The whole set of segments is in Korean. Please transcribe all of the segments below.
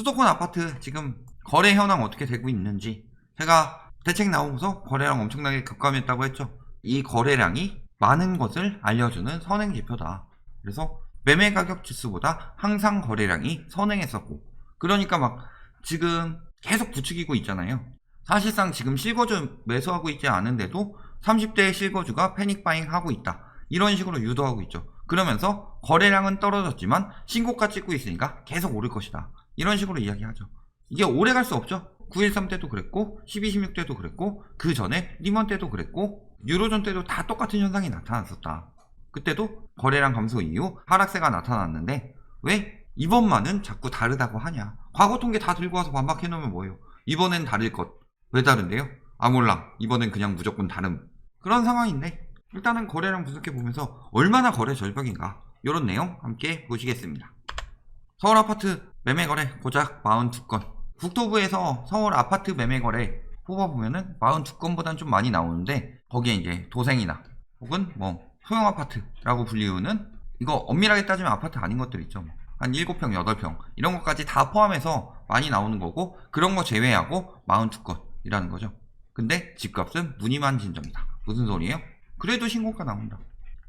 수도권 아파트 지금 거래 현황 어떻게 되고 있는지 제가 대책 나오고서 거래량 엄청나게 급감했다고 했죠. 이 거래량이 많은 것을 알려주는 선행 지표다. 그래서 매매 가격 지수보다 항상 거래량이 선행했었고 그러니까 막 지금 계속 부추기고 있잖아요. 사실상 지금 실거주 매수하고 있지 않은데도 30대의 실거주가 패닉 바잉 하고 있다. 이런 식으로 유도하고 있죠. 그러면서 거래량은 떨어졌지만 신고가 찍고 있으니까 계속 오를 것이다. 이런 식으로 이야기하죠. 이게 오래 갈 수 없죠. 9.13 때도 그랬고 12.16 때도 그랬고 그 전에 리먼 때도 그랬고 유로존 때도 다 똑같은 현상이 나타났었다. 그때도 거래량 감소 이후 하락세가 나타났는데 왜 이번만은 자꾸 다르다고 하냐. 과거 통계 다 들고 와서 반박해 놓으면 뭐예요. 이번엔 다를 것. 왜 다른데요? 아 몰라. 이번엔 그냥 무조건 다름. 그런 상황인데 일단은 거래량 분석해 보면서 얼마나 거래 절벽인가 이런 내용 함께 보시겠습니다. 서울 아파트 매매 거래 고작 42건. 국토부에서 서울 아파트 매매 거래 뽑아보면은 42건보단 좀 많이 나오는데 거기에 이제 도생이나 혹은 뭐 소형 아파트라고 불리우는 이거 엄밀하게 따지면 아파트 아닌 것들 있죠. 뭐. 한 7평, 8평 이런 것까지 다 포함해서 많이 나오는 거고 그런 거 제외하고 42건이라는 거죠. 근데 집값은 무늬만 진정이다. 무슨 소리예요? 그래도 신고가 나온다.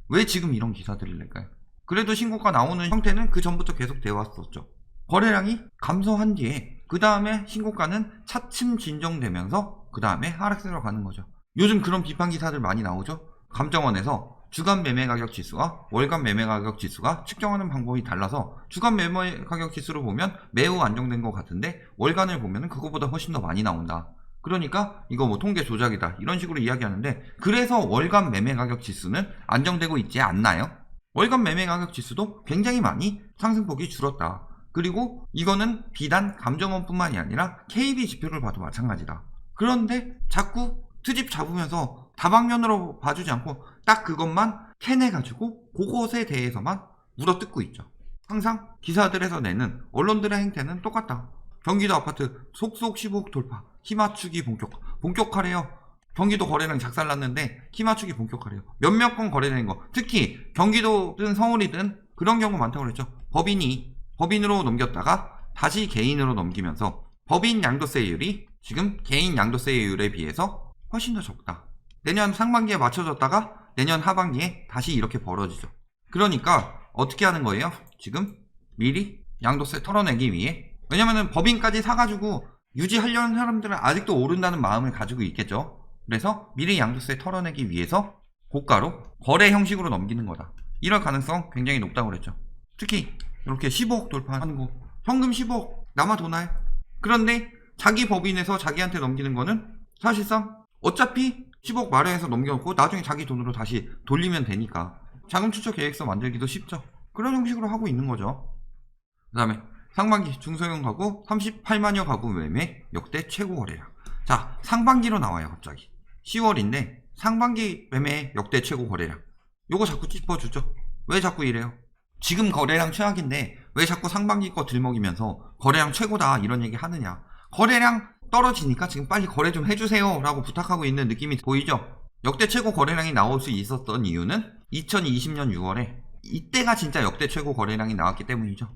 왜 지금 이런 기사들을 낼까요? 그래도 신고가 나오는 형태는 그 전부터 계속 되어 왔었죠. 거래량이 감소한 뒤에 그 다음에 신고가는 차츰 진정되면서 그 다음에 하락세로 가는 거죠. 요즘 그런 비판 기사들 많이 나오죠. 감정원에서 주간 매매 가격 지수와 월간 매매 가격 지수가 측정하는 방법이 달라서 주간 매매 가격 지수를 보면 매우 안정된 것 같은데 월간을 보면 그거보다 훨씬 더 많이 나온다. 그러니까 이거 뭐 통계 조작이다 이런 식으로 이야기하는데 그래서 월간 매매 가격 지수는 안정되고 있지 않나요? 월간 매매 가격 지수도 굉장히 많이 상승폭이 줄었다. 그리고 이거는 비단 감정원뿐만이 아니라 KB 지표를 봐도 마찬가지다. 그런데 자꾸 트집 잡으면서 다방면으로 봐주지 않고 딱 그것만 캐내가지고 그것에 대해서만 물어뜯고 있죠. 항상 기사들에서 내는 언론들의 행태는 똑같다. 경기도 아파트 속속 15억 돌파, 키 맞추기 본격, 본격화래요. 경기도 거래량 작살났는데 키 맞추기 본격화래요. 몇몇 건 거래되는 거. 특히 경기도든 서울이든 그런 경우 많다고 그랬죠. 법인이 법인으로 넘겼다가 다시 개인으로 넘기면서 법인 양도세율이 지금 개인 양도세율에 비해서 훨씬 더 적다. 내년 상반기에 맞춰졌다가 내년 하반기에 다시 이렇게 벌어지죠. 그러니까 어떻게 하는 거예요? 지금 미리 양도세 털어내기 위해 왜냐면은 법인까지 사가지고 유지하려는 사람들은 아직도 오른다는 마음을 가지고 있겠죠. 그래서 미리 양도세 털어내기 위해서 고가로 거래 형식으로 넘기는 거다. 이럴 가능성 굉장히 높다고 그랬죠. 특히 이렇게 15억 돌파하는 거 현금 15억 남아 도나요? 그런데 자기 법인에서 자기한테 넘기는 거는 사실상 어차피 10억 마련해서 넘겨놓고 나중에 자기 돈으로 다시 돌리면 되니까 자금 추적 계획서 만들기도 쉽죠. 그런 형식으로 하고 있는 거죠. 그 다음에 상반기 중소형 가구 38만여 가구 매매 역대 최고 거래량. 자, 상반기로 나와요, 갑자기. 10월인데 상반기 매매 역대 최고 거래량. 요거 자꾸 짚어주죠. 왜 자꾸 이래요? 지금 거래량 최악인데 왜 자꾸 상반기 거 들먹이면서 거래량 최고다 이런 얘기 하느냐. 거래량 떨어지니까 지금 빨리 거래 좀 해주세요 라고 부탁하고 있는 느낌이 보이죠? 역대 최고 거래량이 나올 수 있었던 이유는 2020년 6월에 이때가 진짜 역대 최고 거래량이 나왔기 때문이죠.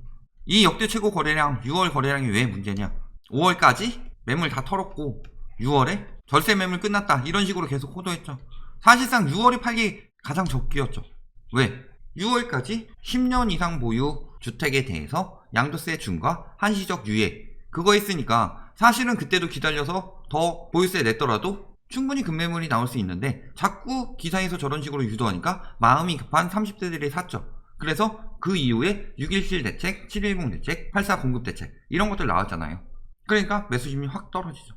이 역대 최고 거래량 6월 거래량이 왜 문제냐? 5월까지 매물 다 털었고 6월에 절세 매물 끝났다 이런 식으로 계속 호도했죠. 사실상 6월이 팔기 가장 적기였죠. 왜? 6월까지 10년 이상 보유 주택에 대해서 양도세 중과 한시적 유예 그거 있으니까 사실은 그때도 기다려서 더 보유세 냈더라도 충분히 급매물이 나올 수 있는데 자꾸 기사에서 저런 식으로 유도하니까 마음이 급한 30대들이 샀죠. 그래서 그 이후에 617 대책, 710 대책, 84 공급 대책 이런 것들 나왔잖아요. 그러니까 매수심이 확 떨어지죠.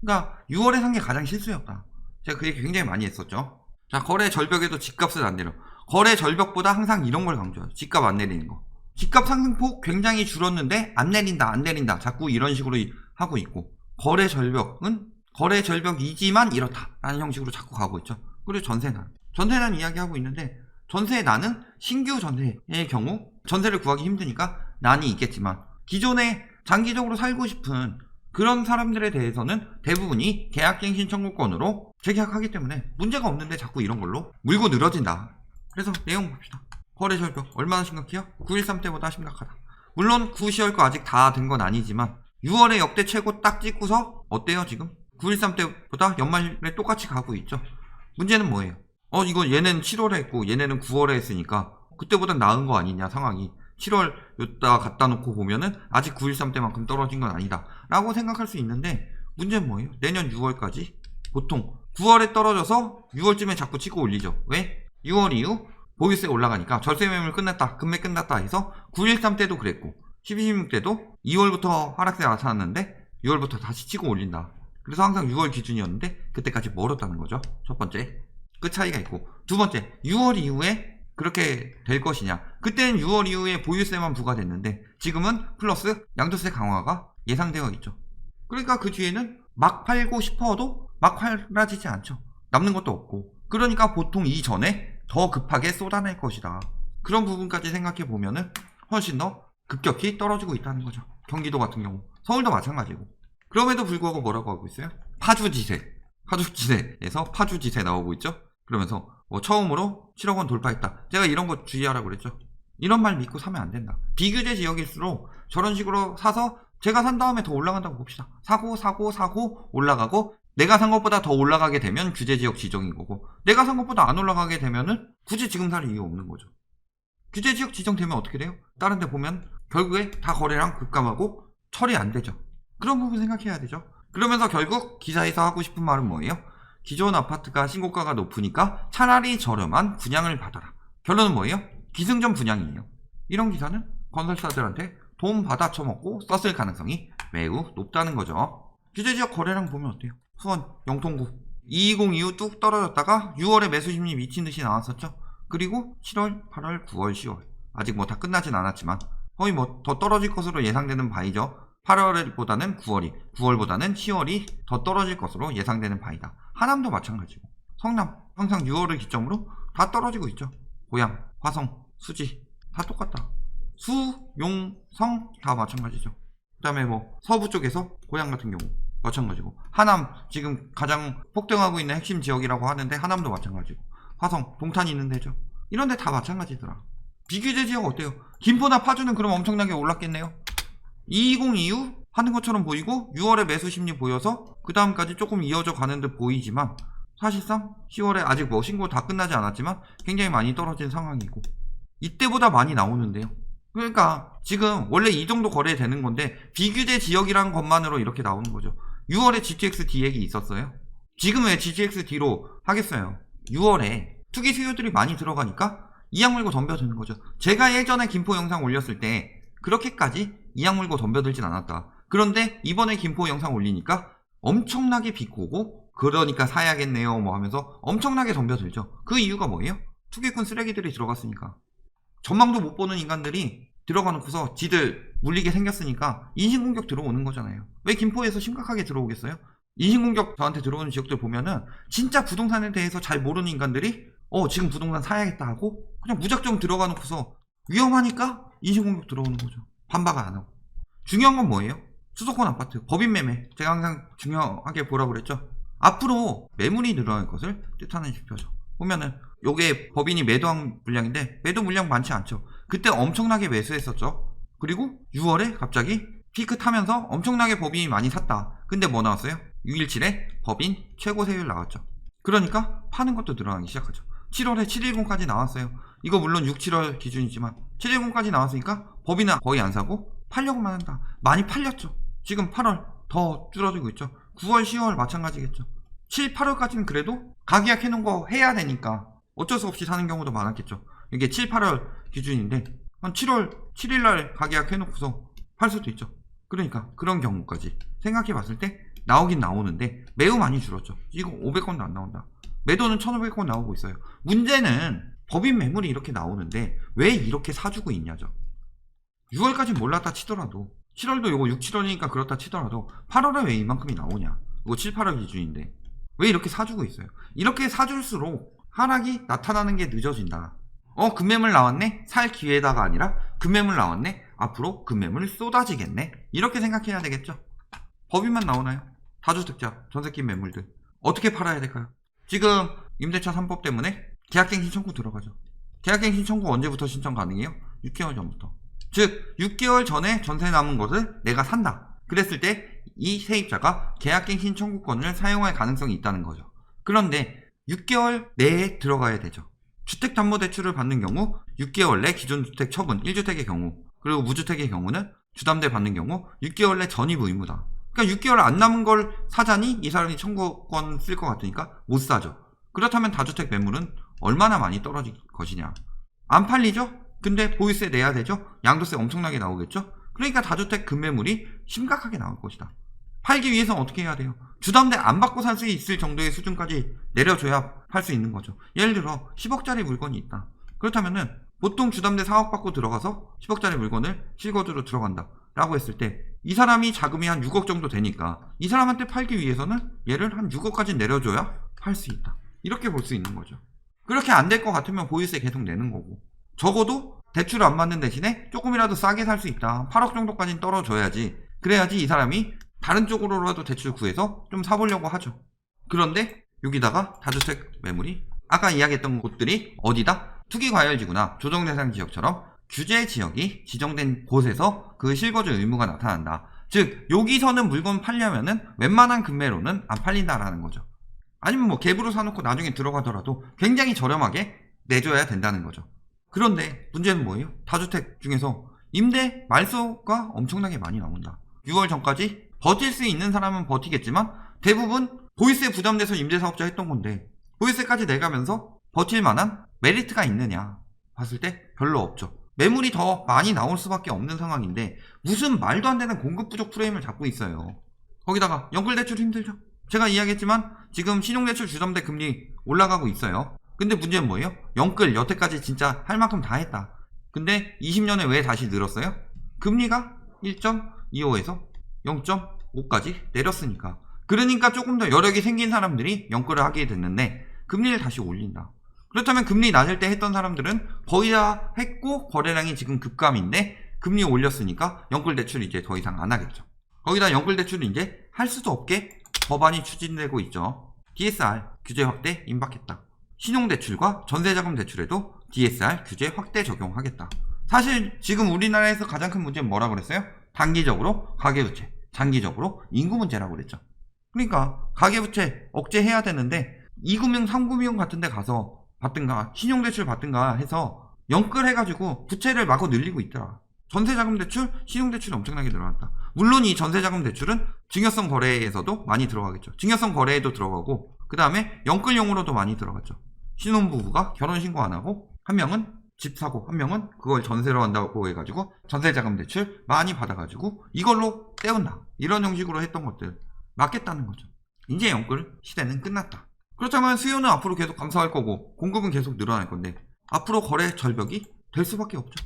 그러니까 6월에 산 게 가장 실수였다. 제가 그 얘기 굉장히 많이 했었죠. 자 거래 절벽에도 집값을 안 내려. 거래 절벽보다 항상 이런 걸 강조해요. 집값 안 내리는 거. 집값 상승폭 굉장히 줄었는데 안 내린다 안 내린다 자꾸 이런 식으로 하고 있고 거래 절벽은 거래 절벽이지만 이렇다라는 형식으로 자꾸 가고 있죠. 그리고 전세난 전세난 이야기하고 있는데 전세 난은 신규 전세의 경우 전세를 구하기 힘드니까 난이 있겠지만 기존에 장기적으로 살고 싶은 그런 사람들에 대해서는 대부분이 계약갱신 청구권으로 재계약하기 때문에 문제가 없는데 자꾸 이런 걸로 물고 늘어진다. 그래서 내용 봅시다. 거래 절벽 얼마나 심각해요? 9.13 때보다 심각하다. 물론 9, 10월 거 아직 다 된 건 아니지만 6월에 역대 최고 딱 찍고서 어때요 지금? 913 때보다 연말에 똑같이 가고 있죠. 문제는 뭐예요? 어 이거 얘는 7월에 했고 얘네는 9월에 했으니까 그때보다 나은 거 아니냐 상황이 7월 요따 갖다 놓고 보면은 아직 913 때만큼 떨어진 건 아니다 라고 생각할 수 있는데 문제는 뭐예요? 내년 6월까지 보통 9월에 떨어져서 6월쯤에 자꾸 치고 올리죠 왜? 6월 이후 보유세 올라가니까 절세 매물 끝났다 금매 끝났다 해서 913 때도 그랬고 12, 16 때도 2월부터 하락세 나타났는데 6월부터 다시 치고 올린다. 그래서 항상 6월 기준이었는데 그때까지 멀었다는 거죠. 첫 번째. 그 차이가 있고 두 번째 6월 이후에 그렇게 될 것이냐. 그때는 6월 이후에 보유세만 부과됐는데 지금은 플러스 양도세 강화가 예상되어 있죠. 그러니까 그 뒤에는 막 팔고 싶어도 막 팔아지지 않죠. 남는 것도 없고. 그러니까 보통 이전에 더 급하게 쏟아낼 것이다 그런 부분까지 생각해 보면은 훨씬 더 급격히 떨어지고 있다는 거죠 경기도 같은 경우 서울도 마찬가지고 그럼에도 불구하고 뭐라고 하고 있어요 파주지세 파주지세에서 파주지세 나오고 있죠 그러면서 뭐 처음으로 7억 원 돌파했다. 제가 이런 거 주의하라고 그랬죠. 이런 말 믿고 사면 안 된다. 비규제 지역일수록 저런 식으로 사서 제가 산 다음에 더 올라간다고 봅시다. 사고 사고 사고 올라가고 내가 산 것보다 더 올라가게 되면 규제 지역 지정인 거고 내가 산 것보다 안 올라가게 되면은 굳이 지금 살 이유 없는 거죠. 규제 지역 지정되면 어떻게 돼요? 다른 데 보면 결국에 다 거래량 급감하고 처리 안 되죠. 그런 부분 생각해야 되죠. 그러면서 결국 기사에서 하고 싶은 말은 뭐예요? 기존 아파트가 신고가가 높으니까 차라리 저렴한 분양을 받아라. 결론은 뭐예요? 기승전 분양이에요. 이런 기사는 건설사들한테 돈 받아 처먹고 썼을 가능성이 매우 높다는 거죠. 규제지역 거래량 보면 어때요? 수원, 영통구 220 이후 뚝 떨어졌다가 6월에 매수 심리 미친 듯이 나왔었죠. 그리고 7월, 8월, 9월, 10월 아직 뭐 다 끝나진 않았지만 거의 뭐 더 떨어질 것으로 예상되는 바이죠. 8월보다는 9월이, 9월보다는 10월이 더 떨어질 것으로 예상되는 바이다. 하남도 마찬가지고, 성남 항상 6월을 기점으로 다 떨어지고 있죠. 고양, 화성, 수지 다 똑같다. 수, 용, 성 다 마찬가지죠. 그 다음에 뭐 서부 쪽에서 고양 같은 경우 마찬가지고, 하남 지금 가장 폭등하고 있는 핵심 지역이라고 하는데 하남도 마찬가지고, 화성, 동탄이 있는 데죠. 이런 데 다 마찬가지더라. 비규제 지역 어때요? 김포나 파주는 그럼 엄청나게 올랐겠네요. 220 이후 하는 것처럼 보이고 6월에 매수 심리 보여서 그 다음까지 조금 이어져 가는 듯 보이지만 사실상 10월에 아직 뭐 신고 다 끝나지 않았지만 굉장히 많이 떨어진 상황이고 이때보다 많이 나오는데요. 그러니까 지금 원래 이 정도 거래되는 건데 비규제 지역이란 것만으로 이렇게 나오는 거죠. 6월에 GTX D액이 있었어요. 지금 왜 GTX D로 하겠어요? 6월에 투기 수요들이 많이 들어가니까 이 약 물고 덤벼드는 거죠. 제가 예전에 김포 영상 올렸을 때 그렇게까지 이 약 물고 덤벼들진 않았다. 그런데 이번에 김포 영상 올리니까 엄청나게 비꼬고 그러니까 사야겠네요 뭐 하면서 엄청나게 덤벼들죠. 그 이유가 뭐예요? 투기꾼 쓰레기들이 들어갔으니까. 전망도 못 보는 인간들이 들어가 놓고서 지들 물리게 생겼으니까 인신공격 들어오는 거잖아요. 왜 김포에서 심각하게 들어오겠어요? 인신공격 저한테 들어오는 지역들 보면은 진짜 부동산에 대해서 잘 모르는 인간들이 어 지금 부동산 사야겠다 하고 그냥 무작정 들어가 놓고서 위험하니까 인신공격 들어오는 거죠. 반박을 안 하고. 중요한 건 뭐예요? 수도권 아파트, 법인 매매. 제가 항상 중요하게 보라고 그랬죠. 앞으로 매물이 늘어날 것을 뜻하는 지표죠. 보면은 요게 법인이 매도한 물량인데 매도 물량 많지 않죠. 그때 엄청나게 매수했었죠. 그리고 6월에 갑자기 피크 타면서 엄청나게 법인이 많이 샀다. 근데 뭐 나왔어요? 617에 법인 최고 세율 나왔죠. 그러니까 파는 것도 늘어나기 시작하죠. 7월에 710까지 나왔어요. 이거 물론 6, 7월 기준이지만 710까지 나왔으니까 법인은 거의 안 사고 팔려고만 한다. 많이 팔렸죠. 지금 8월 더 줄어들고 있죠. 9월, 10월 마찬가지겠죠. 7, 8월까지는 그래도 가계약 해놓은 거 해야 되니까 어쩔 수 없이 사는 경우도 많았겠죠. 이게 7, 8월 기준인데 한 7월 7일 날 가계약 해놓고서 팔 수도 있죠. 그러니까 그런 경우까지 생각해 봤을 때 나오긴 나오는데 매우 많이 줄었죠. 지금 500건도 안 나온다. 매도는 1,500건 나오고 있어요. 문제는 법인 매물이 이렇게 나오는데 왜 이렇게 사주고 있냐죠. 6월까지 몰랐다 치더라도 7월도 이거 6, 7월이니까 그렇다 치더라도 8월에 왜 이만큼이 나오냐. 이거 7, 8월 기준인데 왜 이렇게 사주고 있어요. 이렇게 사줄수록 하락이 나타나는 게 늦어진다. 어 금매물 나왔네? 살 기회다가 아니라 금매물 나왔네? 앞으로 금매물 쏟아지겠네? 이렇게 생각해야 되겠죠. 법인만 나오나요? 다주택자, 전세끼 매물들 어떻게 팔아야 될까요? 지금 임대차 3법 때문에 계약갱신 청구 들어가죠. 계약갱신 청구 언제부터 신청 가능해요? 6개월 전부터. 즉 6개월 전에 전세 남은 것을 내가 산다. 그랬을 때 이 세입자가 계약갱신 청구권을 사용할 가능성이 있다는 거죠. 그런데 6개월 내에 들어가야 되죠. 주택담보대출을 받는 경우 6개월 내 기존 주택 처분 1주택의 경우 그리고 무주택의 경우는 주담대 받는 경우 6개월 내 전입 의무다. 그러니까 6개월 안 남은 걸 사자니 이 사람이 청구권 쓸 것 같으니까 못 사죠. 그렇다면 다주택 매물은 얼마나 많이 떨어질 것이냐. 안 팔리죠? 근데 보유세 내야 되죠? 양도세 엄청나게 나오겠죠? 그러니까 다주택 급매물이 심각하게 나올 것이다. 팔기 위해서는 어떻게 해야 돼요? 주담대 안 받고 살 수 있을 정도의 수준까지 내려줘야 팔 수 있는 거죠. 예를 들어 10억짜리 물건이 있다. 그렇다면은 보통 주담대 4억 받고 들어가서 10억짜리 물건을 실거주로 들어간다. 라고 했을 때 이 사람이 자금이 한 6억 정도 되니까 이 사람한테 팔기 위해서는 얘를 한 6억까지 내려줘야 팔 수 있다. 이렇게 볼 수 있는 거죠. 그렇게 안 될 것 같으면 보유세 계속 내는 거고 적어도 대출 안 받는 대신에 조금이라도 싸게 살 수 있다. 8억 정도까지는 떨어져야지. 그래야지 이 사람이 다른 쪽으로라도 대출 구해서 좀 사보려고 하죠. 그런데 여기다가 다주택 매물이 아까 이야기했던 곳들이 어디다? 투기과열지구나 조정대상 지역처럼 규제 지역이 지정된 곳에서 그 실거주 의무가 나타난다. 즉 여기서는 물건 팔려면은 웬만한 금매로는 안 팔린다라는 거죠. 아니면 뭐 갭으로 사놓고 나중에 들어가더라도 굉장히 저렴하게 내줘야 된다는 거죠. 그런데 문제는 뭐예요? 다주택 중에서 임대 말소가 엄청나게 많이 나온다. 6월 전까지 버틸 수 있는 사람은 버티겠지만 대부분 보유세 부담돼서 임대사업자 했던 건데 보유세까지 내가면서 버틸 만한 메리트가 있느냐 봤을 때 별로 없죠. 매물이 더 많이 나올 수밖에 없는 상황인데 무슨 말도 안 되는 공급 부족 프레임을 잡고 있어요. 거기다가 연끌 대출 힘들죠. 제가 이야기했지만 지금 신용대출 주담대 금리 올라가고 있어요. 근데 문제는 뭐예요? 연끌 여태까지 진짜 할 만큼 다 했다. 근데 20년에 왜 다시 늘었어요? 금리가 1.25에서 0.5까지 내렸으니까. 그러니까 조금 더 여력이 생긴 사람들이 연끌을 하게 됐는데 금리를 다시 올린다. 그렇다면 금리 낮을 때 했던 사람들은 거의 다 했고 거래량이 지금 급감인데 금리 올렸으니까 연끌 대출 이제 더 이상 안 하겠죠. 거기다 연끌 대출을 이제 할 수도 없게 법안이 추진되고 있죠. DSR 규제 확대 임박했다. 신용대출과 전세자금 대출에도 DSR 규제 확대 적용하겠다. 사실 지금 우리나라에서 가장 큰 문제는 뭐라고 그랬어요? 단기적으로 가계부채, 장기적으로 인구 문제라고 그랬죠. 그러니까 가계부채 억제해야 되는데 2금융, 3금융 같은 데 가서 받든가 신용대출 받든가 해서 연끌해가지고 부채를 마구 늘리고 있더라. 전세자금 대출, 신용대출이 엄청나게 늘어났다. 물론 이 전세자금 대출은 증여성 거래에서도 많이 들어가겠죠. 증여성 거래에도 들어가고 그 다음에 연끌용으로도 많이 들어갔죠. 신혼부부가 결혼신고 안 하고 한 명은 집 사고 한 명은 그걸 전세로 한다고 해가지고 전세자금 대출 많이 받아가지고 이걸로 때운다. 이런 형식으로 했던 것들 맞겠다는 거죠. 이제 연끌 시대는 끝났다. 그렇다면 수요는 앞으로 계속 감소할 거고 공급은 계속 늘어날 건데 앞으로 거래 절벽이 될 수밖에 없죠.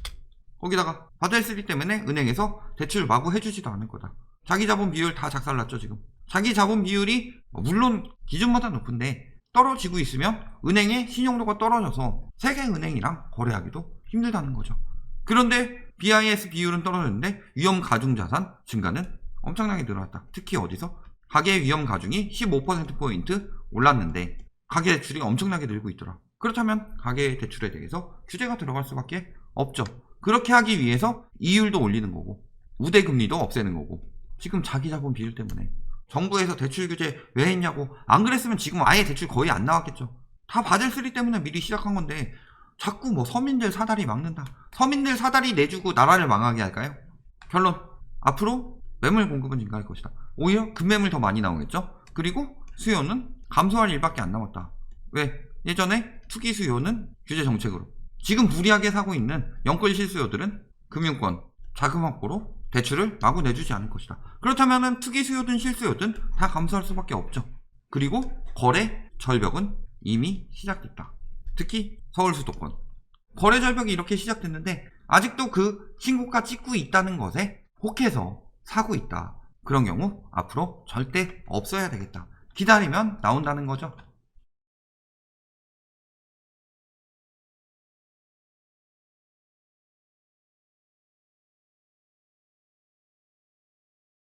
거기다가 바델3 때문에 은행에서 대출 마구 해주지도 않을 거다. 자기 자본 비율 다 작살났죠 지금. 자기 자본 비율이 물론 기준마다 높은데 떨어지고 있으면 은행의 신용도가 떨어져서 세계 은행이랑 거래하기도 힘들다는 거죠. 그런데 BIS 비율은 떨어졌는데 위험 가중 자산 증가는 엄청나게 늘어났다. 특히 어디서 가계 위험 가중이 15%포인트 올랐는데 가계 대출이 엄청나게 늘고 있더라. 그렇다면 가계 대출에 대해서 규제가 들어갈 수밖에 없죠. 그렇게 하기 위해서 이율도 올리는 거고 우대 금리도 없애는 거고 지금 자기 자본 비율 때문에 정부에서 대출 규제 왜 했냐고 안 그랬으면 지금 아예 대출 거의 안 나왔겠죠. 다 바젤 3 때문에 미리 시작한 건데 자꾸 뭐 서민들 사다리 막는다. 서민들 사다리 내주고 나라를 망하게 할까요? 결론 앞으로 매물 공급은 증가할 것이다. 오히려 급매물 더 많이 나오겠죠. 그리고 수요는 감소할 일밖에 안 남았다. 왜? 예전에 투기 수요는 규제 정책으로 지금 무리하게 사고 있는 연끌 실수요들은 금융권 자금 확보로 대출을 마구 내주지 않을 것이다. 그렇다면 투기 수요든 실수요든 다 감소할 수밖에 없죠. 그리고 거래 절벽은 이미 시작됐다. 특히 서울 수도권 거래 절벽이 이렇게 시작됐는데 아직도 그 신고가 찍고 있다는 것에 혹해서 사고 있다. 그런 경우 앞으로 절대 없어야 되겠다. 기다리면 나온다는 거죠.